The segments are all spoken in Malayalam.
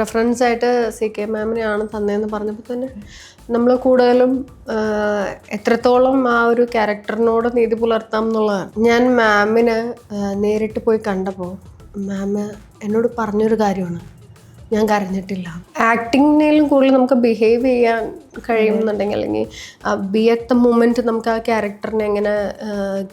റെഫറൻസ് ആയിട്ട് സി കെ മാമിനെയാണ് തന്നതെന്ന് പറഞ്ഞപ്പോൾ തന്നെ നമ്മൾ കൂടുതലും എത്രത്തോളം ആ ഒരു ക്യാരക്ടറിനോട് നീതി പുലർത്താം എന്നുള്ളതാണ്. ഞാൻ മാമിനെ നേരിട്ട് പോയി കണ്ടപ്പോൾ മാമ് എന്നോട് പറഞ്ഞൊരു കാര്യമാണ്. ഞാൻ കരഞ്ഞിട്ടില്ല. ആക്ടിങ്ങിനേലും കൂടുതൽ നമുക്ക് ബിഹേവ് ചെയ്യാൻ കഴിയുന്നുണ്ടെങ്കിൽ അല്ലെങ്കിൽ ബി അറ്റ് ദ മൂമെന്റ് നമുക്ക് ആ ക്യാരക്ടറിനെ എങ്ങനെ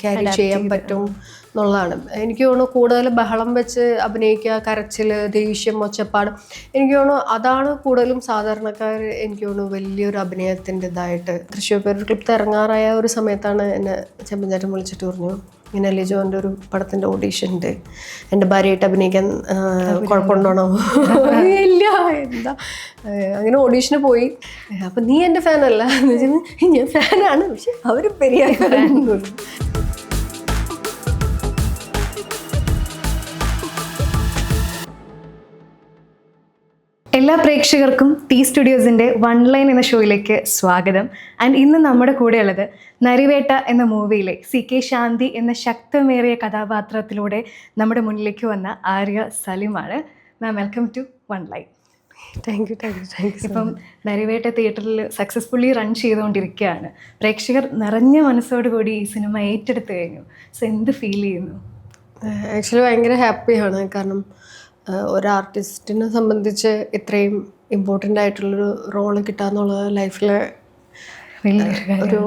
ക്യാരി ചെയ്യാൻ പറ്റും? എന്നുള്ളതാണ്. എനിക്ക് തോന്നുന്നു കൂടുതൽ ബഹളം വെച്ച് അഭിനയിക്കുക കരച്ചിൽ ദേഷ്യം ഒച്ചപ്പാട് എനിക്ക് തോന്നുന്നു അതാണ് കൂടുതലും സാധാരണക്കാർ എനിക്ക് തോന്നുന്നു വലിയൊരു അഭിനയത്തിന്റെ ഇതായിട്ട് തൃശ്ശൂർ പേര് ക്ലിപ്പ് ഇറങ്ങാറായ ഒരു സമയത്താണ് എന്നെ ചെമ്പഞ്ചാറ്റം വിളിച്ചിട്ട് പറഞ്ഞു. ഇങ്ങനെ ലിജോന്റെ ഒരു പടത്തിന്റെ ഓഡീഷൻ ഉണ്ട്. എന്റെ ഭാര്യയായിട്ട് അഭിനയിക്കാൻ കുഴപ്പമുണ്ടോണോ ഇല്ല എന്താ? അങ്ങനെ ഓഡീഷന് പോയി. അപ്പം നീ എന്റെ ഫാനല്ല എന്ന് വെച്ചാൽ ഞാൻ ഫാനാണ് പക്ഷെ അവർ പെരിയ ഫാൻ എല്ലാ പ്രേക്ഷകർക്കും ടി സ്റ്റുഡിയോസിന്റെ വൺ ലൈൻ എന്ന ഷോയിലേക്ക് സ്വാഗതം. ആൻഡ് ഇന്ന് നമ്മുടെ കൂടെയുള്ളത് നരിവേട്ട എന്ന മൂവിയിലെ സി കെ ശാന്തി എന്ന ശക്തമേറിയ കഥാപാത്രത്തിലൂടെ നമ്മുടെ മുന്നിലേക്ക് വന്ന Arya സലിമാണ്. Ma'am welcome to one line thank you thank you thank you ഇപ്പം നരിവേട്ട തിയേറ്ററിൽ സക്സസ്ഫുള്ളി റൺ ചെയ്തുകൊണ്ടിരിക്കുകയാണ്. പ്രേക്ഷകർ നിറഞ്ഞ മനസ്സോടുകൂടി ഈ സിനിമ ഏറ്റെടുത്തു കഴിഞ്ഞു. സോ എന്ത് ഫീൽ ചെയ്യുന്നു? ആക്ച്വലി ഭയങ്കര ഹാപ്പിയാണ് കാരണം ഒരു ആർട്ടിസ്റ്റിനെ സംബന്ധിച്ച് ഇത്രയും ഇമ്പോർട്ടന്റ് ആയിട്ടുള്ളൊരു റോൾ കിട്ടുക എന്നുള്ളത് ലൈഫിലെ ഒരു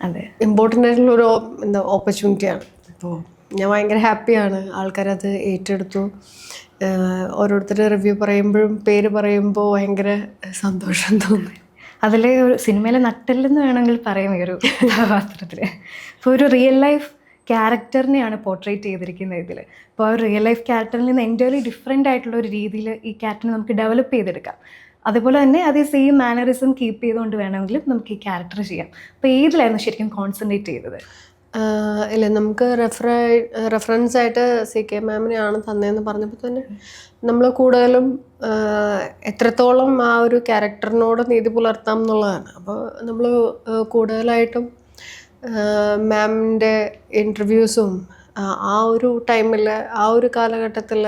അതെ. ഇമ്പോർട്ടന്റ് ആയിട്ടുള്ളൊരു എന്താ ഓപ്പർച്യൂണിറ്റിയാണ് അപ്പോൾ ഞാൻ ഭയങ്കര ഹാപ്പിയാണ് ആൾക്കാരത് ഏറ്റെടുത്തു. ഓരോരുത്തർ റിവ്യൂ പറയുമ്പോഴും പേര് പറയുമ്പോൾ ഭയങ്കര സന്തോഷം തോന്നി. അതിലെ ഒരു സിനിമയിലെ നട്ടെല്ലെന്ന് വേണമെങ്കിൽ പറയാം ഈ ഒരു കഥാപാത്രത്തിൽ ഇപ്പോൾ ഒരു റിയൽ ലൈഫ് ക്യാരക്ടറിനെയാണ് പോർട്രേറ്റ് ചെയ്തിരിക്കുന്നത് ഇതിൽ ഇപ്പോൾ റിയൽ ലൈഫ് ക്യാരക്ടറിൽ നിന്ന് എന്റയർലി ഡിഫറെന്റ് ആയിട്ടുള്ള ഒരു രീതിയിൽ ഈ ക്യാരക്ടറിനെ നമുക്ക് ഡെവലപ്പ് ചെയ്തെടുക്കാം. അതുപോലെ തന്നെ അതേ സെയിം മാനറിസം കീപ്പ് ചെയ്തുകൊണ്ട് വേണമെങ്കിലും നമുക്ക് ഈ ക്യാരക്ടർ ചെയ്യാം. അപ്പോൾ ഏതിലായിരുന്നു ശരിക്കും കോൺസെൻട്രേറ്റ് ചെയ്തത്? ഇല്ല നമുക്ക് റെഫറ റെഫറൻസ് ആയിട്ട് സി കെ മാമിനെയാണ് തന്നതെന്ന് പറഞ്ഞപ്പോൾ തന്നെ നമ്മൾ കൂടുതലും എത്രത്തോളം ആ ഒരു ക്യാരക്ടറിനോട് നീതി പുലർത്താം എന്നുള്ളതാണ്. അപ്പോൾ നമ്മൾ കൂടുതലായിട്ടും മാമിന്റെ ഇന്റർവ്യൂസും ആ ഒരു ടൈമിൽ ആ ഒരു കാലഘട്ടത്തിൽ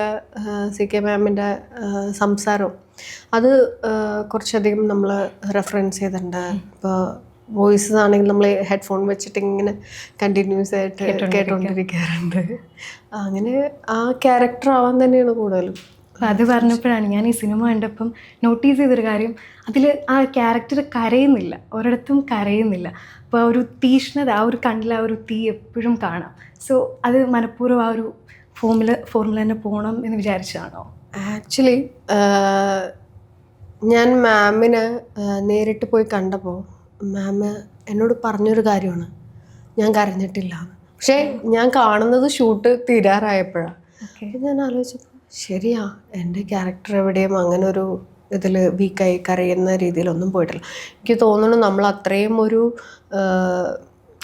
സി കെ മാമിന്റെ സംസാരവും അത് കുറച്ചധികം നമ്മൾ റെഫറൻസ് ചെയ്തിട്ടുണ്ട്. ഇപ്പോൾ വോയിസസ് ആണെങ്കിൽ നമ്മൾ ഹെഡ്ഫോൺ വെച്ചിട്ട് ഇങ്ങനെ കണ്ടിന്യൂസ് ആയിട്ട് കേട്ടോണ്ടിരിക്കാറുണ്ട്. അങ്ങനെ ആ ക്യാരക്ടർ ആവാൻ തന്നെയാണ് കൂടുതലും. അപ്പം അത് പറഞ്ഞപ്പോഴാണ് ഞാൻ ഈ സിനിമ കണ്ടപ്പം നോട്ടീസ് ചെയ്തൊരു കാര്യം. അതിൽ ആ ക്യാരക്ടർ കരയുന്നില്ല. ഒരിടത്തും കരയുന്നില്ല. അപ്പോൾ ആ ഒരു തീഷ്ണത ആ ഒരു കണ്ണിൽ ആ ഒരു തീ എപ്പോഴും കാണാം. സോ അത് മനഃപൂർവം ആ ഒരു ഫോമുല ഫോർമുല തന്നെ പോകണം എന്ന് വിചാരിച്ചതാണോ? ആക്ച്വലി ഞാൻ മാമിനെ നേരിട്ട് പോയി കണ്ടപ്പോൾ മാമ് എന്നോട് പറഞ്ഞൊരു കാര്യമാണ്. ഞാൻ കരഞ്ഞിട്ടില്ല. പക്ഷേ ഞാൻ കാണുന്നത് ഷൂട്ട് തീരാറായപ്പോഴാണ് ഞാൻ ആലോചിച്ചപ്പോൾ ശരിയാ എന്റെ ക്യാരക്ടർ എവിടെയും അങ്ങനെ ഒരു ഇതിൽ വീക്കായി കരയുന്ന രീതിയിലൊന്നും പോയിട്ടില്ല. എനിക്ക് തോന്നുന്നു നമ്മൾ അത്രയും ഒരു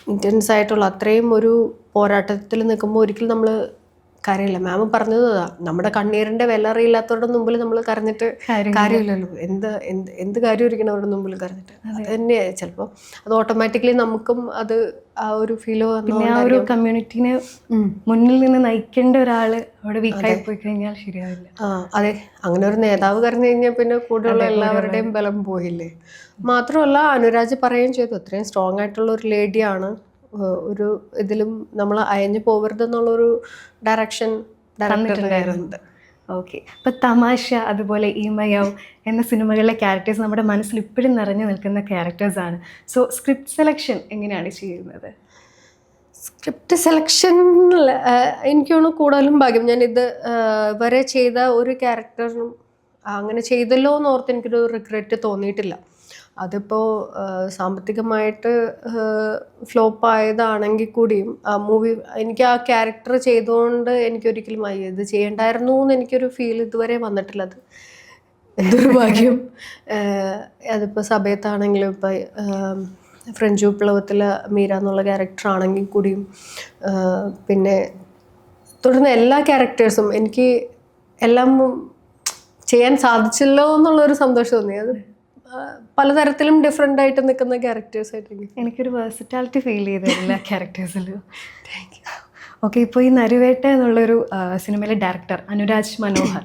ഇന്റൻസ് ആയിട്ടുള്ള അത്രയും ഒരു പോരാട്ടത്തിൽ നിൽക്കുമ്പോൾ ഒരിക്കലും നമ്മൾ കരയില്ല. മാം പറഞ്ഞത് നമ്മുടെ കണ്ണീരിന്റെ വില അറിയില്ലാത്തവരുടെ മുമ്പിൽ നമ്മൾ കരഞ്ഞിട്ട് കാര്യമില്ലല്ലോ. എന്ത് എന്ത് എന്ത് കാര്യം ഇരിക്കണം അവരുടെ മുമ്പിൽ കരഞ്ഞിട്ട്? അത് തന്നെ ചിലപ്പോൾ അത് ഓട്ടോമാറ്റിക്കലി നമുക്കും അത് ആ ഒരു ഫീൽ പിന്നെ ആ ഒരു കമ്മ്യൂണിറ്റിനെ മുന്നിൽ നിന്ന് നയിക്കേണ്ട ഒരാൾ അവിടെ വീക്കായി പോയി കഴിഞ്ഞാൽ ശരിയാവില്ല. ആ അതെ. അങ്ങനെ ഒരു നേതാവ് കരഞ്ഞു കഴിഞ്ഞാൽ പിന്നെ കൂടെയുള്ള എല്ലാവരുടെയും ബലം പോയില്ലേ? മാത്രമല്ല അനുരാജ് പറയുകയും ചെയ്തു. അത്രയും സ്ട്രോങ് ആയിട്ടുള്ള ഒരു ലേഡിയാണ് ഒരു ഇതിലും നമ്മൾ അയഞ്ഞു പോകരുത് എന്നുള്ളൊരു ഡയറക്ഷൻ തന്നിട്ടുണ്ടായിരുന്നത് ഓക്കെ അപ്പോൾ തമാശ അതുപോലെ ഈമയാവ് എന്ന സിനിമകളിലെ ക്യാരക്ടേഴ്സ് നമ്മുടെ മനസ്സിൽ ഇപ്പോഴും നിറഞ്ഞു നിൽക്കുന്ന ക്യാരക്ടേഴ്സ് ആണ്. സോ സ്ക്രിപ്റ്റ് സെലക്ഷൻ എങ്ങനെയാണ് ചെയ്യുന്നത്? സ്ക്രിപ്റ്റ് സെലക്ഷൻ എനിക്കാണ് കൂടുതലും ഭാഗ്യം. ഞാൻ ഇത് വരെ ചെയ്ത ഒരു ക്യാരക്ടറിനും അങ്ങനെ ചെയ്തല്ലോ എന്ന് ഓർത്ത് എനിക്കൊരു റിഗ്രറ്റ് തോന്നിയിട്ടില്ല. അതിപ്പോൾ സാമ്പത്തികമായിട്ട് ഫ്ലോപ്പ് ആയതാണെങ്കിൽ കൂടിയും ആ മൂവി എനിക്ക് ആ ക്യാരക്ടർ ചെയ്തുകൊണ്ട് എനിക്കൊരിക്കലും അയ്യോ ഇത് ചെയ്യണ്ടായിരുന്നു എന്ന് എനിക്കൊരു ഫീൽ ഇതുവരെ വന്നിട്ടില്ല അത് എന്തൊരു ഭാഗ്യം. അതിപ്പോൾ സഭയത്താണെങ്കിലും ഇപ്പം ഫ്രഞ്ച് വിപ്ലവത്തിലെ മീര എന്നുള്ള ക്യാരക്ടർ ആണെങ്കിൽ കൂടിയും പിന്നെ തുടർന്ന് എല്ലാ ക്യാരക്ടേഴ്സും എനിക്ക് എല്ലാം ചെയ്യാൻ സാധിച്ചല്ലോ എന്നുള്ളൊരു സന്തോഷം തോന്നി. അത് ആഹ് പലതരത്തിലും ഡിഫറെന്റ് ആയിട്ട് നിൽക്കുന്ന ക്യാരക്ടേഴ്സ് ആയിട്ട് എനിക്ക് എനിക്കൊരു വേഴ്സിറ്റാലിറ്റി ഫീൽ ചെയ്ത എല്ലാ ക്യാരക്ടേഴ്സിലും ഓക്കെ ഇപ്പോൾ ഈ നരുവേട്ട എന്നുള്ളൊരു സിനിമയിലെ ഡയറക്ടർ അനുരാജ് മനോഹർ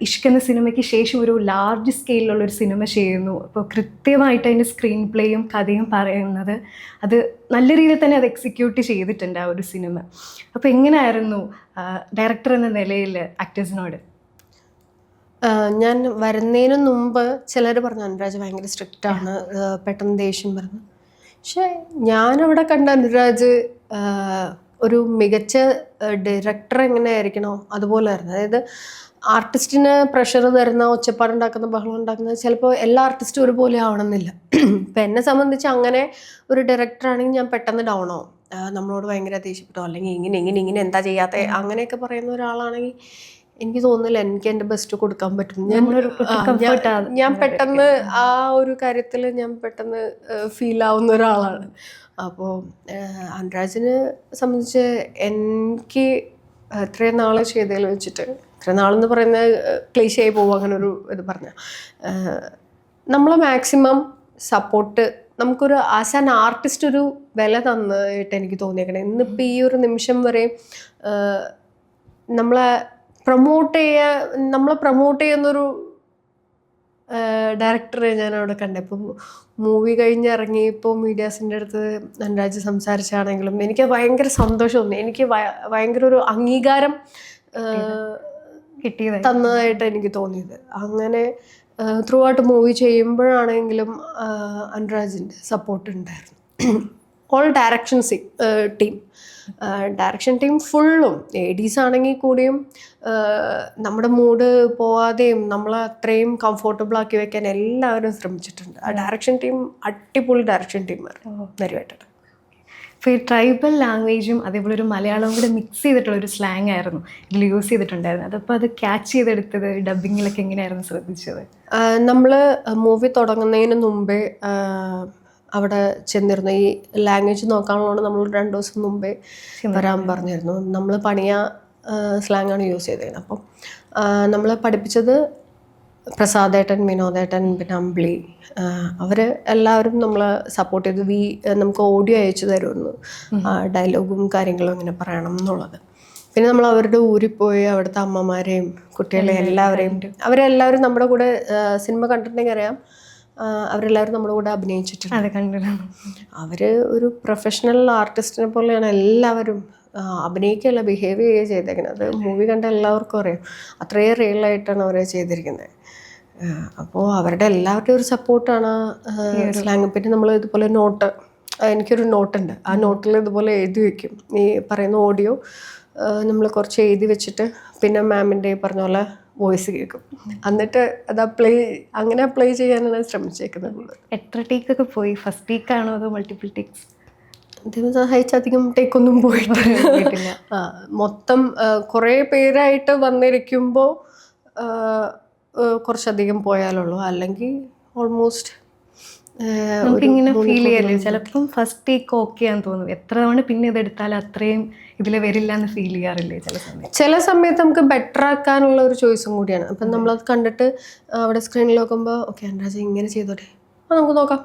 ഇഷ്ക് എന്ന സിനിമയ്ക്ക് ശേഷം ഒരു ലാർജ് സ്കെയിലുള്ള ഒരു സിനിമ ചെയ്യുന്നു. അപ്പോൾ കൃത്യമായിട്ട് അതിന്റെ സ്ക്രീൻ പ്ലേയും കഥയും പറയുന്നത് അത് നല്ല രീതിയിൽ തന്നെ അത് എക്സിക്യൂട്ട് ചെയ്തിട്ടുണ്ട് ആ ഒരു സിനിമ അപ്പോൾ എങ്ങനെയായിരുന്നു ഡയറക്ടർ എന്ന നിലയിൽ ആക്ടേഴ്സിനോട് ഞാൻ വരുന്നതിന് മുമ്പ് ചിലർ പറഞ്ഞു അനുരാജ് ഭയങ്കര സ്ട്രിക്റ്റ് ആണ്. പെട്ടെന്ന് ദേഷ്യം പറഞ്ഞു പക്ഷെ ഞാനവിടെ കണ്ട അനുരാജ് ഒരു മികച്ച ഡയറക്ടർ എങ്ങനെ ആയിരിക്കണോ അതുപോലെ ആയിരുന്നു. അതായത് ആർട്ടിസ്റ്റിന് പ്രഷർ തരുന്ന ഒച്ചപ്പാടുണ്ടാക്കുന്ന ബഹളം ഉണ്ടാക്കുന്ന ചിലപ്പോൾ എല്ലാ ആർട്ടിസ്റ്റും ഒരുപോലെ ആവണമെന്നില്ല. ഇപ്പം എന്നെ സംബന്ധിച്ച് അങ്ങനെ ഒരു ഡയറക്ടറാണെങ്കിൽ ഞാൻ പെട്ടെന്ന് ഡൗൺ ആവും. നമ്മളോട് ഭയങ്കര ദേഷ്യപ്പെട്ടോ? അല്ലെങ്കിൽ ഇങ്ങനെ ഇങ്ങനെ ഇങ്ങനെ എന്താ ചെയ്യാത്ത? അങ്ങനെയൊക്കെ പറയുന്ന ഒരാളാണെങ്കിൽ എനിക്ക് തോന്നുന്നില്ല എനിക്ക് എന്റെ ബെസ്റ്റ് കൊടുക്കാൻ പറ്റും. ഞാൻ ഞാൻ- പെട്ടെന്ന് ആ ഒരു കാര്യത്തിൽ ഞാൻ പെട്ടെന്ന് ഫീൽ ആവുന്ന ഒരാളാണ്. അപ്പോൾ അനുരാജിനെ സംബന്ധിച്ച് എനിക്ക് ഇത്രയും നാൾ ചെയ്തതിൽ വെച്ചിട്ട് ഇത്രയും നാളെന്ന് പറയുന്നത് ക്ലീശയായി പോകും അങ്ങനെ ഒരു ഇത് പറഞ്ഞ. നമ്മൾ മാക്സിമം സപ്പോർട്ട് നമുക്കൊരു ആസ് ആൻ ആർട്ടിസ്റ്റ് ഒരു വില തന്നായിട്ട് എനിക്ക് തോന്നിയേക്കണേ. ഇന്നിപ്പോൾ ഈ ഒരു നിമിഷം വരെ നമ്മളെ പ്രൊമോട്ട് ചെയ്യാൻ നമ്മളെ പ്രൊമോട്ട് ചെയ്യുന്നൊരു ഡയറക്ടറെ ഞാൻ അവിടെ കണ്ടത് ഇപ്പം മൂവി കഴിഞ്ഞ് ഇറങ്ങിയപ്പോൾ മീഡിയാസിന്റെ അടുത്ത് അനുരാജ് സംസാരിച്ചാണെങ്കിലും എനിക്ക് ഭയങ്കര സന്തോഷം തോന്നി. എനിക്ക് ഭയ- ഭയങ്കര ഒരു അംഗീകാരം കിട്ടിയത് തന്നതായിട്ട് എനിക്ക് തോന്നിയത്. അങ്ങനെ ത്രൂ ഔട്ട് മൂവി ചെയ്യുമ്പോഴാണെങ്കിലും അനുരാജിന്റെ സപ്പോർട്ട് ഉണ്ടായിരുന്നു. All direction team direction team ഫുള്ളും ലേഡീസ് ആണെങ്കിൽ കൂടിയും നമ്മുടെ മൂഡ് പോവാതെയും നമ്മളെ അത്രയും കംഫർട്ടബിൾ ആക്കി വെക്കാൻ എല്ലാവരും ശ്രമിച്ചിട്ടുണ്ട്. ആ ഡയറക്ഷൻ ടീം അടിപൊളി ഡയറക്ഷൻ ടീമായിരുന്നു നരുവായിട്ടുണ്ട് ഇപ്പോൾ ഈ ട്രൈബൽ ലാംഗ്വേജും അതേപോലെ ഒരു മലയാളവും കൂടെ മിക്സ് ചെയ്തിട്ടുള്ള ഒരു സ്ലാങ് ആയിരുന്നു. ഇതിൽ യൂസ് ചെയ്തിട്ടുണ്ടായിരുന്നത്. അതപ്പോൾ അത് ക്യാച്ച് ചെയ്തെടുത്തത് ഡബിങ്ങിലൊക്കെ എങ്ങനെയായിരുന്നു ശ്രദ്ധിച്ചത്? നമ്മൾ മൂവി തുടങ്ങുന്നതിന് മുമ്പേ ആഹ് അവിടെ ചെന്നിരുന്നു. ഈ ലാംഗ്വേജ് നോക്കാനുള്ളതുകൊണ്ട് നമ്മൾ രണ്ട് ദിവസം മുമ്പേ വരാൻ പറഞ്ഞിരുന്നു. നമ്മൾ പണിയ സ്ലാങ് ആണ് യൂസ് ചെയ്തിരുന്നത് അപ്പം നമ്മൾ പഠിപ്പിച്ചത് പ്രസാദേട്ടൻ വിനോദേട്ടൻ പിന്നെ അമ്പിളി അവർ എല്ലാവരും നമ്മളെ സപ്പോർട്ട് ചെയ്തു വി നമുക്ക് ഓഡിയോ അയച്ചു തരുമായിരുന്നു ഡയലോഗും കാര്യങ്ങളും ഇങ്ങനെ പറയണം എന്നുള്ളത്. പിന്നെ നമ്മൾ അവരുടെ ഊരിൽ പോയി അവിടുത്തെ അമ്മമാരെയും കുട്ടികളെ എല്ലാവരെയും അവരെല്ലാവരും നമ്മുടെ കൂടെ സിനിമ കണ്ടിട്ടുണ്ടെങ്കിൽ അറിയാം. അവരെല്ലാവരും നമ്മുടെ കൂടെ അഭിനയിച്ചിട്ടുണ്ട്. അതെ അവർ ഒരു പ്രൊഫഷണൽ ആർട്ടിസ്റ്റിനെ പോലെയാണ് എല്ലാവരും അഭിനയിക്കുകയല്ല ബിഹേവ് ചെയ്യുക ചെയ്തേക്കുന്നത്. അത് മൂവി കണ്ട എല്ലാവർക്കും അറിയാം. അത്രയും റിയൽ ആയിട്ടാണ് അവർ ചെയ്തിരിക്കുന്നത്. അപ്പോൾ അവരുടെ എല്ലാവരുടെയും ഒരു സപ്പോർട്ടാണ് സ്ലാങ് പിന്നെ നമ്മൾ ഇതുപോലെ നോട്ട് എനിക്കൊരു നോട്ടുണ്ട് ആ നോട്ടിൽ ഇതുപോലെ എഴുതി വെക്കും. ഈ പറയുന്ന ഓഡിയോ നമ്മൾ കുറച്ച് എഴുതി വെച്ചിട്ട് പിന്നെ മാമിന്റെ പറഞ്ഞ പോലെ വോയിസ് കേൾക്കും. എന്നിട്ട് അത് അപ്ലൈ അങ്ങനെ അപ്ലൈ ചെയ്യാനാണ് ശ്രമിച്ചേക്കുന്നത്. എത്ര എത്ര ടേക്കൊക്കെ പോയി? ഫസ്റ്റ് ടേക്കാണോ അതോ മൾട്ടിപ്പിൾ ടേക്സ് ദൈവം സഹായിച്ച് അധികം ടേക്കൊന്നും പോയിട്ട് പോയിട്ടില്ല. ആ, മൊത്തം കുറേ പേരായിട്ട് വന്നിരിക്കുമ്പോൾ കുറച്ചധികം പോയാലുള്ളൂ. അല്ലെങ്കിൽ ഓൾമോസ്റ്റ് നമുക്കിങ്ങനെ ഫീൽ ചെയ്യല്ലേ? ചിലപ്പം ഫസ്റ്റ് ടേക്ക് ഓക്കെ ആണെന്ന് തോന്നും. എത്ര തവണ പിന്നെ ഇതെടുത്താൽ അത്രയും ഇതിൽ വരില്ല എന്ന് ഫീൽ ചെയ്യാറില്ലേ ചില സമയത്ത്? ചില സമയത്ത് നമുക്ക് ബെറ്റർ ആക്കാനുള്ള ഒരു ചോയ്സും കൂടിയാണ്. അപ്പം നമ്മളത് കണ്ടിട്ട് അവിടെ സ്ക്രീനിൽ നോക്കുമ്പോൾ ഓക്കെ അനുരാജ ഇങ്ങനെ ചെയ്തോട്ടെ. ആ നമുക്ക് നോക്കാം.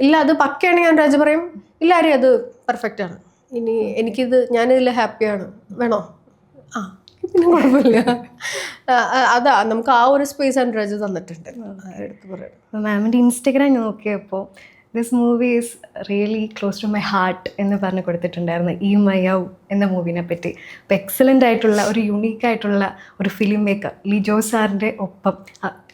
ഇല്ല അത് പക്കയാണെങ്കിൽ അനുരാജ പറയും. ഇല്ല ആരെയും അത് പെർഫെക്റ്റ് ആണ്. ഇനി എനിക്കിത് ഞാനിതിൽ ഹാപ്പിയാണ് വേണോ? ആ. പിന്നെ കുഴപ്പമില്ല. അതാ നമുക്ക് ആ ഒരു സ്പേസ് ആൻഡ് അനുരാജ് തന്നിട്ടുണ്ട്. എടുത്തു പറയണം മാമിന്റെ ഇൻസ്റ്റഗ്രാം നോക്കിയപ്പോൾ this movie is really close to my heart എന്ന് പറഞ്ഞ് കൊടുത്തിട്ടുണ്ടായിരുന്നു. ഈ മൈ ഔ എന്ന മൂവിനെ പറ്റി. അപ്പോൾ എക്സലന്റ് ആയിട്ടുള്ള ഒരു യുണീക്ക് ആയിട്ടുള്ള ഒരു ഫിലിം മേക്കർ ലിജോ സാറിന്റെ ഒപ്പം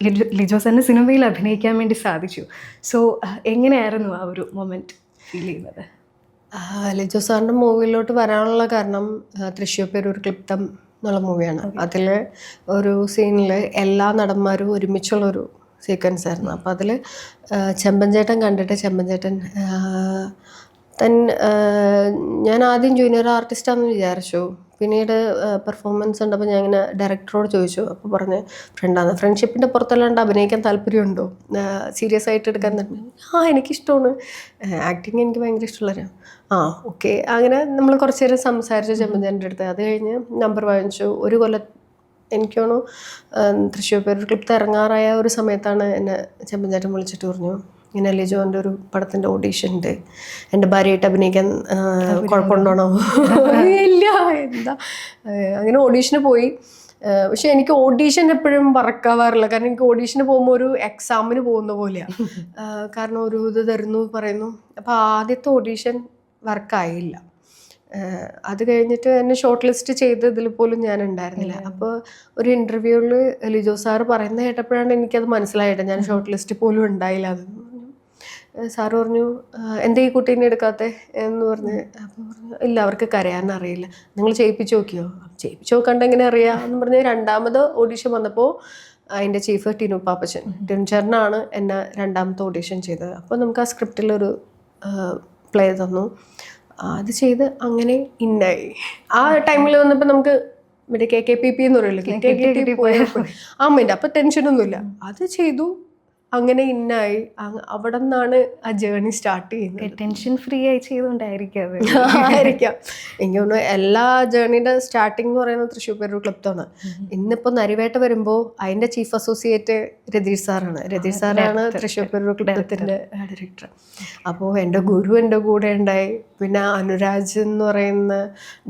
ലിജോ- ലിജോ സാറിന്റെ സിനിമയിൽ അഭിനയിക്കാൻ വേണ്ടി സാധിച്ചു. സോ എങ്ങനെയായിരുന്നു ആ ഒരു മൊമെന്റ് ഫീൽ ചെയ്യുന്നത്? ലിജോ സാറിന്റെ മൂവിയിലോട്ട് വരാനുള്ള കാരണം തൃശ്ശൂർ പേര് ഒരു ക്ലിപ്തം എന്നുള്ള മൂവിയാണ് അതിൽ ഒരു സീനിൽ എല്ലാ നടന്മാരും ഒരുമിച്ചുള്ളൊരു സീക്വൻസ് ആയിരുന്നു. അപ്പോൾ അതിൽ ചെമ്പൻചേട്ടൻ കണ്ടിട്ട് ചെമ്പൻചേട്ടൻ തൻ ഞാൻ ആദ്യം ജൂനിയർ ആർട്ടിസ്റ്റാണെന്ന് വിചാരിച്ചു. പിന്നീട് പെർഫോമൻസ് ഉണ്ടപ്പോൾ ഞാൻ ഇങ്ങനെ ഡയറക്ടറോട് ചോദിച്ചു. അപ്പോൾ പറഞ്ഞ് ഫ്രണ്ടാണ് ഫ്രണ്ട്ഷിപ്പിന്റെ പുറത്തല്ലാണ്ട് അഭിനയിക്കാൻ താല്പര്യമുണ്ടോ? സീരിയസ് ആയിട്ട് എടുക്കാൻ തന്നെ ആ എനിക്കിഷ്ടമാണ്. ആക്ടിങ് എനിക്ക് ഭയങ്കര ഇഷ്ടമുള്ളവരാണ്. ആ. ഓക്കെ. അങ്ങനെ നമ്മൾ കുറച്ച് നേരം സംസാരിച്ചു ചെമ്മഞ്ചേന്റെ അടുത്ത്. അത് കഴിഞ്ഞ് നമ്പർ വാങ്ങിച്ചു. ഒരു കൊല്ലം എനിക്ക് തോന്നുന്നു തൃശ്ശൂർ പേര് ക്ലിപ്പ് ഇറങ്ങാറായ ഒരു സമയത്താണ് എന്നെ ചെമ്പഞ്ചേട്ടൻ വിളിച്ചിട്ട് പറഞ്ഞു. ഇങ്ങനെ ലിജോന്റെ ഒരു പടത്തിന്റെ ഓഡീഷൻ ഉണ്ട്. എന്റെ ഭാര്യയായിട്ട് അഭിനയിക്കാൻ കുഴപ്പമുണ്ടോണോ ഇല്ല എന്താ? അങ്ങനെ ഓഡീഷന് പോയി. പക്ഷെ എനിക്ക് ഓഡീഷൻ എപ്പോഴും വർക്കാവാറില്ല കാരണം എനിക്ക് ഓഡീഷന് പോകുമ്പോൾ ഒരു എക്സാമിന് പോകുന്ന പോലെയാണ് കാരണം ഒരു ഇത് തരുന്നു പറയുന്നു. അപ്പോൾ ആദ്യത്തെ ഓഡീഷൻ വർക്കായില്ല. അത് കഴിഞ്ഞിട്ട് എന്നെ ഷോർട്ട് ലിസ്റ്റ് ചെയ്ത് ഇതിൽ പോലും ഞാൻ ഉണ്ടായിരുന്നില്ല അപ്പോൾ ഒരു ഇന്റർവ്യൂവിൽ ലിജോ സാറ് പറയുന്നത് കേട്ടപ്പോഴാണ് എനിക്കത് മനസ്സിലായിട്ട് ഞാൻ ഷോർട്ട് ലിസ്റ്റ് പോലും ഉണ്ടായില്ല അത് സാറ് പറഞ്ഞു എന്തേ ഈ കുട്ടീനെ എടുക്കാത്തെ? എന്ന് പറഞ്ഞ് അപ്പോൾ പറഞ്ഞു ഇല്ല അവർക്ക് കരയാൻ അറിയില്ല. നിങ്ങൾ ചെയ്യിപ്പിച്ച് നോക്കിയോ? ചെയ്യിപ്പിച്ച് നോക്കാണ്ട് എങ്ങനെ അറിയാം? എന്ന് പറഞ്ഞ് രണ്ടാമത് ഓഡീഷൻ വന്നപ്പോൾ അതിന്റെ ചീഫ് ടിനു പാപ്പച്ചൻ ടിനു ചേട്ടനാണ് എന്നെ രണ്ടാമത്തെ ഓഡീഷൻ ചെയ്തത്. അപ്പോൾ നമുക്ക് ആ സ്ക്രിപ്റ്റിലൊരു പ്ലേ തന്നു. അത് ചെയ്ത് അങ്ങനെ ഇന്നായി. ആ ടൈമിൽ വന്നപ്പോൾ നമുക്ക് മറ്റേ കെ കെ പി പി എന്ന് ആ മൈൻഡ് അപ്പോൾ ടെൻഷനൊന്നുമില്ല അത് ചെയ്തു. അങ്ങനെ ഇന്നായി. അവിടെ നിന്നാണ് ആ ജേണി സ്റ്റാർട്ട് ചെയ്യുന്നത്. ടെൻഷൻ ഫ്രീ ആയി ചെയ്തുകൊണ്ടായിരിക്കും ആയിരിക്കാം. എനിക്ക് തോന്നുന്നു എല്ലാ ജേണിയുടെ സ്റ്റാർട്ടിംഗ് എന്ന് പറയുന്നത് തൃശ്ശൂർ പേരൂർ ക്ലബ്ബാണ് ഇന്നിപ്പോൾ നരിവേട്ട വരുമ്പോൾ അതിന്റെ ചീഫ് അസോസിയേറ്റ് രതീഷ് സാറാണ്. രതീഷ് സാറാണ് തൃശ്ശൂർ പേരൂർ ക്ലബ്ബത്തിന്റെ ഡയറക്ടർ അപ്പോൾ എന്റെ ഗുരു എന്റെ കൂടെ ഉണ്ടായി. പിന്നെ അനുരാജ് എന്ന് പറയുന്ന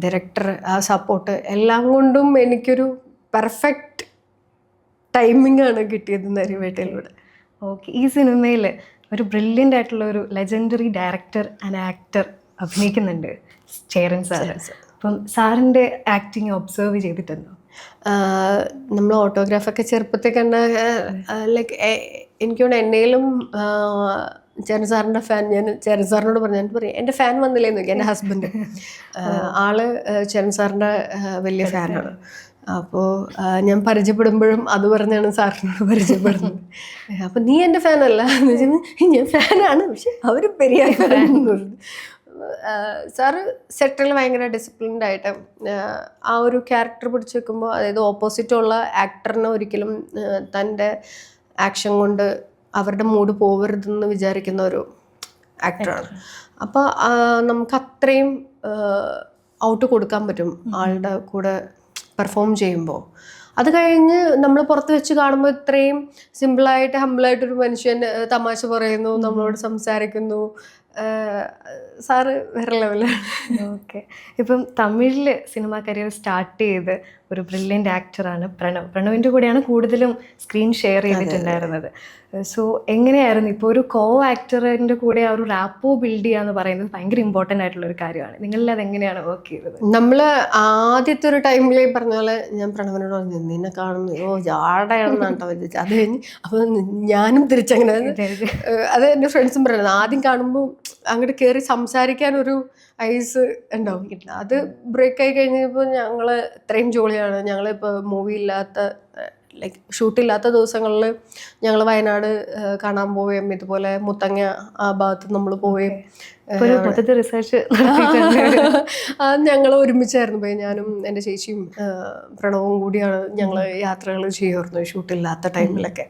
ഡയറക്ടർ ആ സപ്പോർട്ട് എല്ലാം കൊണ്ടും എനിക്കൊരു പെർഫെക്റ്റ് ടൈമിംഗ് ആണ് കിട്ടിയത് നരിവേട്ടയിലൂടെ. ഓക്കെ. ഈ സിനിമയിൽ ഒരു ബ്രില്യന്റ് ആയിട്ടുള്ള ഒരു ലെജൻഡറി ഡയറക്ടർ ആൻഡ് ആക്ടർ അഭിനയിക്കുന്നുണ്ട്. ചേരൻ സാറ്. അപ്പം സാറിന്റെ ആക്ടിങ് ഒബ്സർവ് ചെയ്തിട്ടുണ്ടോ? നമ്മൾ ഓട്ടോഗ്രാഫൊക്കെ ചെറുപ്പത്തിൽ കണ്ട ലൈക്ക് എനിക്കോട് എന്നേലും ചേരൻ സാറിന്റെ ഫാൻ ഞാൻ ചേരൻ സാറിനോട് പറഞ്ഞു ഞാൻ പറയും എന്റെ ഫാൻ വന്നില്ലേന്ന് നോക്കി എന്റെ ഹസ്ബൻഡ് ആൾ ചേരൻ സാറിന്റെ വലിയ ഫാനാണ് അപ്പോൾ ഞാൻ പരിചയപ്പെടുമ്പോഴും അത് പറഞ്ഞാണ് സാറിനോട് പരിചയപ്പെടുന്നത്. അപ്പം നീ എന്റെ ഫാനല്ല. എന്ന് വെച്ചാൽ ഞാൻ ഫാനാണ്. പക്ഷെ അവർ പെരിയ ഫാൻ. സാറ് സെറ്റിൽ ഭയങ്കര ഡിസിപ്ലിൻഡ് ആയിട്ട് ആ ഒരു ക്യാരക്ടർ പിടിച്ച് വെക്കുമ്പോൾ അതായത് ഓപ്പോസിറ്റ് ഉള്ള ആക്ടറിനെ ഒരിക്കലും തന്റെ ആക്ഷൻ കൊണ്ട് അവരുടെ മൂഡ് പോകരുതെന്ന് വിചാരിക്കുന്ന ഒരു ആക്ടറാണ് അപ്പോൾ നമുക്ക് അത്രയും ഔട്ട് കൊടുക്കാൻ പറ്റും ആളുടെ കൂടെ പെർഫോം ചെയ്യുമ്പോൾ. അത് കഴിഞ്ഞ് നമ്മൾ പുറത്ത് വെച്ച് കാണുമ്പോൾ ഇത്രയും സിമ്പിളായിട്ട് ഹമ്പിളായിട്ടൊരു മനുഷ്യൻ തമാശ പറയുന്നു നമ്മളോട് സംസാരിക്കുന്നു സാറ് വേറെ ലെവലാണ് ഓക്കെ. ഇപ്പം തമിഴിൽ സിനിമാ കരിയർ സ്റ്റാർട്ട് ചെയ്ത് ഒരു ബ്രില്യന്റ് ആക്ടറാണ് പ്രണവ്. പ്രണവിന്റെ കൂടെയാണ് കൂടുതലും സ്ക്രീൻ ഷെയർ ചെയ്തിട്ടുണ്ടായിരുന്നത്. സോ എങ്ങനെയായിരുന്നു? ഇപ്പോൾ ഒരു കോ ആക്ടറിന്റെ കൂടെ ആ ഒരു റാപ്പോ ബിൽഡ് ചെയ്യുക എന്ന് പറയുന്നത് ഭയങ്കര ഇമ്പോർട്ടന്റ് ആയിട്ടുള്ള ഒരു കാര്യമാണ്. നിങ്ങളിൽ അത് എങ്ങനെയാണ് വർക്ക് ചെയ്തത്? നമ്മൾ ആദ്യത്തെ ഒരു ടൈമിൽ പറഞ്ഞ പോലെ ഞാൻ പ്രണവനോട് പറഞ്ഞു നിന്നെ കാണുന്നു. ഓ ജാടയാണെന്നാണ് കേട്ടോ വിചാരിച്ചത് അത് കഴിഞ്ഞ് അപ്പോൾ ഞാനും തിരിച്ചങ്ങനെ അത് എന്റെ ഫ്രണ്ട്സും പറയുന്നത് ആദ്യം കാണുമ്പോൾ അങ്ങോട്ട് കയറി സംസാരിക്കാൻ ഒരു ഐസ് ഉണ്ടാവും അത് ബ്രേക്ക് ആയി കഴിഞ്ഞപ്പോൾ ഞങ്ങൾ ഇത്രയും ജോളിയാണ്. ഞങ്ങളിപ്പോൾ മൂവി ഇല്ലാത്ത ലൈക്ക് ഷൂട്ടില്ലാത്ത ദിവസങ്ങളിൽ ഞങ്ങൾ വയനാട് കാണാൻ പോവുകയും ഇതുപോലെ മുത്തങ്ങ ആ ഭാഗത്ത് നമ്മൾ പോവുകയും റിസർച്ച് ഞങ്ങൾ ഒരുമിച്ചായിരുന്നു പോയി ഞാനും എന്റെ ചേച്ചിയും പ്രണവും കൂടിയാണ് ഞങ്ങൾ യാത്രകൾ ചെയ്യുമായിരുന്നു ഷൂട്ടില്ലാത്ത ടൈമിലൊക്കെ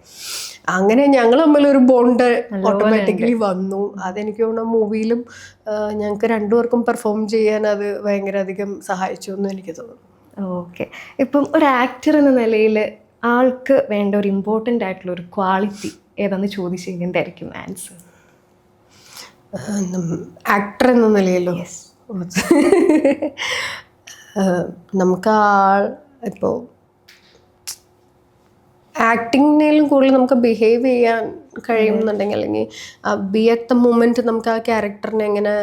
അങ്ങനെ ഞങ്ങൾ ഒരു ബോണ്ട് ഓട്ടോമാറ്റിക്കലി വന്നു. അതെനിക്ക് തോന്നുന്നു മൂവിയിലും ഞങ്ങൾക്ക് രണ്ടുപേർക്കും പെർഫോം ചെയ്യാൻ അത് ഭയങ്കര അധികം സഹായിച്ചു എന്ന് എനിക്ക് തോന്നുന്നു. ഓക്കെ. ഇപ്പം ഒരു ആക്ടർ എന്ന നിലയിൽ ആൾക്ക് വേണ്ട ഒരു ഇമ്പോർട്ടന്റ് ആയിട്ടുള്ള ഒരു ക്വാളിറ്റി ഏതാന്ന് ചോദിച്ചു കഴിഞ്ഞാൽ എന്തായിരിക്കും ആൻസർ ആക്ടർ എന്ന നിലയിലോ? ആ, നമുക്ക് ആൾ ഇപ്പോൾ ആക്ടിങ്ങിനേലും കൂടുതൽ നമുക്ക് ബിഹേവ് ചെയ്യാൻ കഴിയുന്നുണ്ടെങ്കിൽ അല്ലെങ്കിൽ ബി അറ്റ് ദ മൂമെന്റ് നമുക്ക് ആ ക്യാരക്ടറിനെ എങ്ങനെ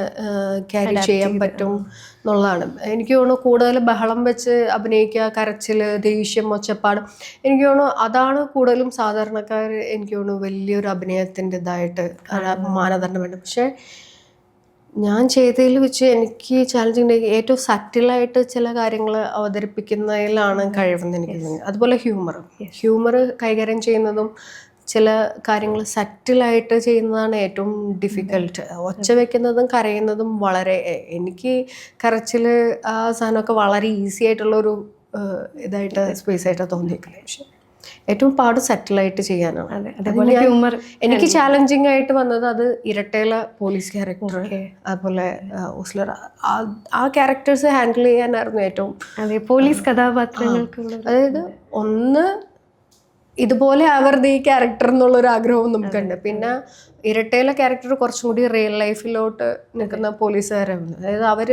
ക്യാരി ചെയ്യാൻ പറ്റും എന്നുള്ളതാണ്. എനിക്ക് തോന്നുന്നു കൂടുതൽ ബഹളം വെച്ച് അഭിനയിക്കുക കരച്ചിൽ ദേഷ്യം ഒച്ചപ്പാട് എനിക്ക് തോന്നുന്നു അതാണ് കൂടുതലും സാധാരണക്കാർ എനിക്ക് തോന്നുന്നു വലിയൊരു അഭിനയത്തിന്റെ ഇതായിട്ട് മാനദണ്ഡം വേണ്ടത്. പക്ഷേ ഞാൻ ചെയ്തതിൽ വെച്ച് എനിക്ക് ചാലഞ്ചിങ് ഏറ്റവും സറ്റിലായിട്ട് ചില കാര്യങ്ങൾ അവതരിപ്പിക്കുന്നതിലാണ് കഴിവെന്ന് എനിക്ക് തോന്നുന്നത്. അതുപോലെ ഹ്യൂമർ ഹ്യൂമർ കൈകാര്യം ചെയ്യുന്നതും ചില കാര്യങ്ങൾ സറ്റിലായിട്ട് ചെയ്യുന്നതാണ് ഏറ്റവും ഡിഫിക്കൽട്ട് ഒച്ച വെക്കുന്നതും കരയുന്നതും വളരെ എനിക്ക് കരച്ചിൽ ആ സാധനമൊക്കെ വളരെ ഈസി ആയിട്ടുള്ളൊരു ഇതായിട്ട് സ്പേസ് ആയിട്ടാണ് തോന്നിയിരിക്കുന്നത് പക്ഷെ ഏറ്റവും പാട് സെറ്റിലായിട്ട് ചെയ്യാനാണ് അതേപോലെ ഹ്യൂമർ എനിക്ക് ചാലഞ്ചിങ് ആയിട്ട് വന്നത് അത് ഇരട്ടേല പോലീസ് ക്യാരക്ടർ അതുപോലെ ഓസ്ലർ ആ ക്യാരക്ടേഴ്സ് ഹാൻഡിൽ ചെയ്യാനായിരുന്നു ഏറ്റവും അതെ പോലീസ് കഥാപാത്രങ്ങൾക്കുള്ള അതായത് ഒന്ന് ഇതുപോലെ ആവരുത് ഈ ക്യാരക്ടർ എന്നുള്ളൊരു ആഗ്രഹവും നമുക്കുണ്ട് പിന്നെ ഇരട്ടയിലെ ക്യാരക്ടർ കുറച്ചും കൂടി റിയൽ ലൈഫിലോട്ട് നിൽക്കുന്ന പോലീസുകാരാണ് അതായത് അവർ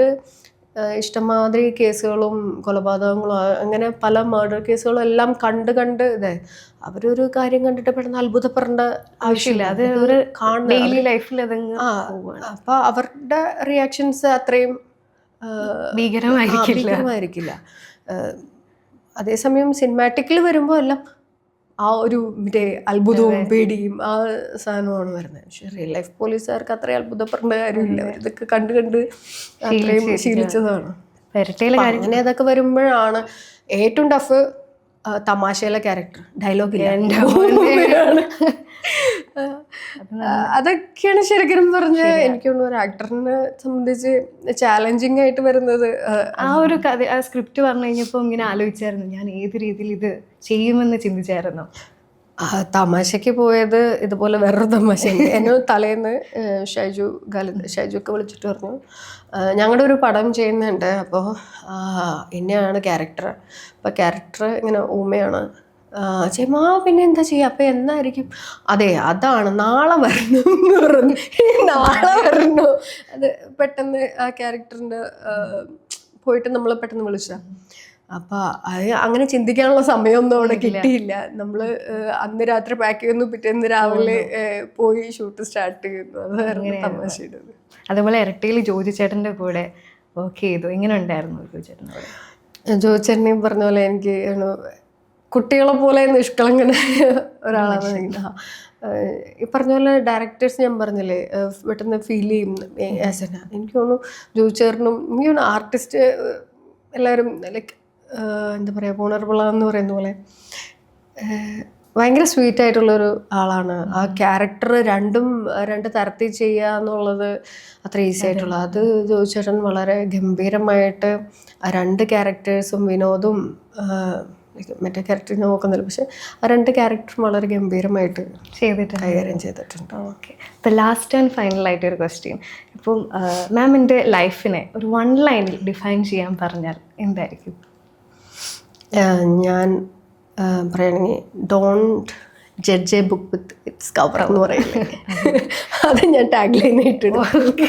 ഇഷ്ടമാതിരി കേസുകളും കൊലപാതകങ്ങളും അങ്ങനെ പല മർഡർ കേസുകളും എല്ലാം കണ്ട് കണ്ട് ഇതേ. അവരൊരു കാര്യം കണ്ടിട്ട് പെട്ടെന്ന് അത്ഭുതപ്പെടേണ്ട ആവശ്യമില്ല. അത് അവർ കാണുന്ന ഡെയിലി ലൈഫിൽ ആ അപ്പൊ അവരുടെ റിയാക്ഷൻസ് അത്രയും ഭീകരമായിരിക്കില്ല. ഭീകരമായിരിക്കില്ല. അതേസമയം സിനിമാറ്റിക്കിൽ വരുമ്പോൾ എല്ലാം ആ ഒരു മറ്റേ അത്ഭുതവും പേടിയും ആ സാധനമാണ് വരുന്നത്. പക്ഷെ റിയൽ ലൈഫ് പോലീസുകാർക്ക് അത്രയും അത്ഭുതപ്പെടേണ്ട കാര്യമില്ല. ഇതൊക്കെ കണ്ട് കണ്ട് അത്രയും ശീലിച്ചതാണ്. അങ്ങനെ അതൊക്കെ വരുമ്പോഴാണ് ഏറ്റവും ടഫ് തമാശയിലെ ക്യാരക്ടർ ഡയലോഗ് ഇല്ല. അതൊക്കെയാണ് ശരിക്കും പറഞ്ഞ എനിക്ക് തോന്നുന്നു ഒരു ആക്ടറിനെ സംബന്ധിച്ച് ചാലഞ്ചിങ് ആയിട്ട് വരുന്നത് ആ, ഒരു കഥ ആ സ്ക്രിപ്റ്റ് പറഞ്ഞു കഴിഞ്ഞപ്പോൾ ഇങ്ങനെ ആലോചിച്ചായിരുന്നു. ഞാൻ ഏത് രീതിയിൽ ഇത് ചെയ്യുമെന്ന് ചിന്തിച്ചായിരുന്നു. ആ, തമാശക്ക് പോയത് ഇതുപോലെ വേറൊരു തമാശ എന്നെ തലേന്ന് ഷൈജു ഗാല ഷൈജു ഒക്കെ വിളിച്ചിട്ട് പറഞ്ഞു ഞങ്ങളുടെ ഒരു പടം ചെയ്യുന്നുണ്ട്. അപ്പോൾ എന്നെയാണ് ക്യാരക്ടർ അപ്പോൾ ക്യാരക്ടർ ഇങ്ങനെ ഊമയാണ്. ചേമാ പിന്നെ എന്താ ചെയ്യുക അപ്പം എന്നായിരിക്കും? അതെ അതാണ്. നാളെ വരണം എന്ന് പറഞ്ഞു. നാളെ വരണോ. അത് പെട്ടെന്ന് ആ ക്യാരക്ടറിന്റെ പോയിട്ട് നമ്മൾ പെട്ടെന്ന് വിളിച്ചാൽ അപ്പൊ അത് അങ്ങനെ ചിന്തിക്കാനുള്ള സമയമൊന്നും അവിടെ കിട്ടിയില്ല. നമ്മൾ അന്ന് രാത്രി പാക്ക് ചെയ്യുന്നു പിറ്റേന്ന് രാവിലെ പോയി ഷൂട്ട് സ്റ്റാർട്ട് ചെയ്യുന്നു അതായിരുന്നു തമാശയുടെ അതുപോലെ ഇരട്ടിയിൽ ജോജി ചേട്ടന്റെ കൂടെ വർക്ക് ചെയ്തു. എങ്ങനെ ഉണ്ടായിരുന്നു ജോജി ചേട്ടനോട് ജോച്ചേട്ടനെ പറഞ്ഞ പോലെ എനിക്ക് കുട്ടികളെ പോലെ നിഷ്കളങ്കനായ ഒരാളാണ്. ഈ പറഞ്ഞ പോലെ ഡയറക്ടേഴ്സ് ഞാൻ പറഞ്ഞില്ലേ പെട്ടെന്ന് ഫീൽ ചെയ്യും. ആസന എനിക്ക് തോന്നുന്നു ജോയിച്ചേറിനും എനിക്ക് തോന്നുന്നു ആർട്ടിസ്റ്റ് എല്ലാവരും ലൈക്ക് എന്താ പറയുക എന്ന് പറയുന്ന പോലെ ഭയങ്കര സ്വീറ്റ് ആയിട്ടുള്ളൊരു ആളാണ്. ആ ക്യാരക്ടർ രണ്ടും രണ്ട് തരത്തിൽ ചെയ്യുക എന്നുള്ളത് അത്ര ഈസി ആയിട്ടുള്ള. അത് ജോയിച്ചേട്ടൻ വളരെ ഗംഭീരമായിട്ട് ആ രണ്ട് ക്യാരക്ടേഴ്സും വിനോദും മറ്റേ ക്യാരക്ടർ നോക്കുന്നില്ല. പക്ഷെ ആ രണ്ട് ക്യാരക്ടറും വളരെ ഗംഭീരമായിട്ട് ചെയ്തിട്ടുണ്ട്. കൈകാര്യം ചെയ്തിട്ടുണ്ട്. ഓക്കെ ഇപ്പം ലാസ്റ്റ് ആൻഡ് ഫൈനൽ ആയിട്ട് ഒരു ക്വസ്റ്റ്യൻ ഇപ്പം മാമിന്റെ ലൈഫിനെ ഒരു വൺ ലൈനിൽ ഡിഫൈൻ ചെയ്യാൻ പറഞ്ഞാൽ എന്തായിരിക്കും? ഞാൻ പറയുകയാണെങ്കിൽ don't judge a book with its cover എന്ന് പറയുന്നത് അത് ഞാൻ ടാഗ് ലൈൻ ഇട്ടിടും. ഓക്കെ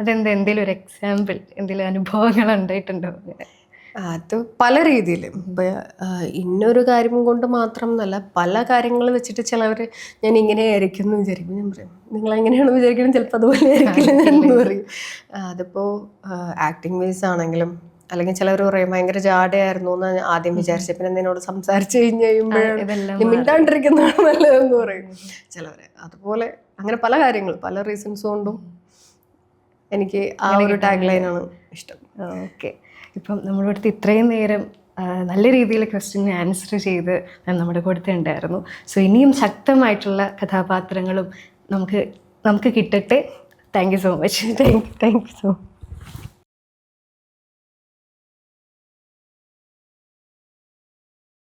അതെന്താ? എന്തെങ്കിലും ഒരു എക്സാമ്പിൾ എന്തെങ്കിലും അനുഭവങ്ങൾ ഉണ്ടായിട്ടുണ്ടോ? അങ്ങനെ അത് പല രീതിയിൽ ഇന്നൊരു കാര്യം കൊണ്ട് മാത്രം എന്നല്ല പല കാര്യങ്ങൾ വെച്ചിട്ട് ചിലവർ ഞാൻ ഇങ്ങനെ ആയിരിക്കും എന്ന് വിചാരിക്കും. ഞാൻ പറയും നിങ്ങൾ എങ്ങനെയാണ് വിചാരിക്കണം? ചിലപ്പോൾ അതുപോലെ ആയിരിക്കില്ല എന്ന് പറയും. അതിപ്പോൾ ആക്ടിങ് വൈസ് ആണെങ്കിലും അല്ലെങ്കിൽ ചിലവർ പറയും ഭയങ്കര ജാടയായിരുന്നു എന്ന് ഞാൻ ആദ്യം വിചാരിച്ച പിന്നെ നിന്നോട് സംസാരിച്ചു കഴിഞ്ഞ് കഴിയുമ്പോഴാണ് മിണ്ടാണ്ടിരിക്കുന്നതാണ് നല്ലതെന്ന് പറയും. ചിലവര് അതുപോലെ അങ്ങനെ പല കാര്യങ്ങൾ പല റീസൺസ് കൊണ്ടും എനിക്ക് ആ ഒരു ടാഗ് ലൈനാണ് ഇഷ്ടം. ഓക്കെ. ഇപ്പം നമ്മുടെ അടുത്ത് ഇത്രയും നേരം നല്ല രീതിയിൽ ക്വസ്റ്റ്യൻ ആൻസർ ചെയ്ത് നമ്മുടെ കൂടെ ഉണ്ടായിരുന്നു. സോ ഇനിയും ശക്തമായിട്ടുള്ള കഥാപാത്രങ്ങളും നമുക്ക് നമുക്ക് കിട്ടട്ടെ. Thank you so much thank you thank you so much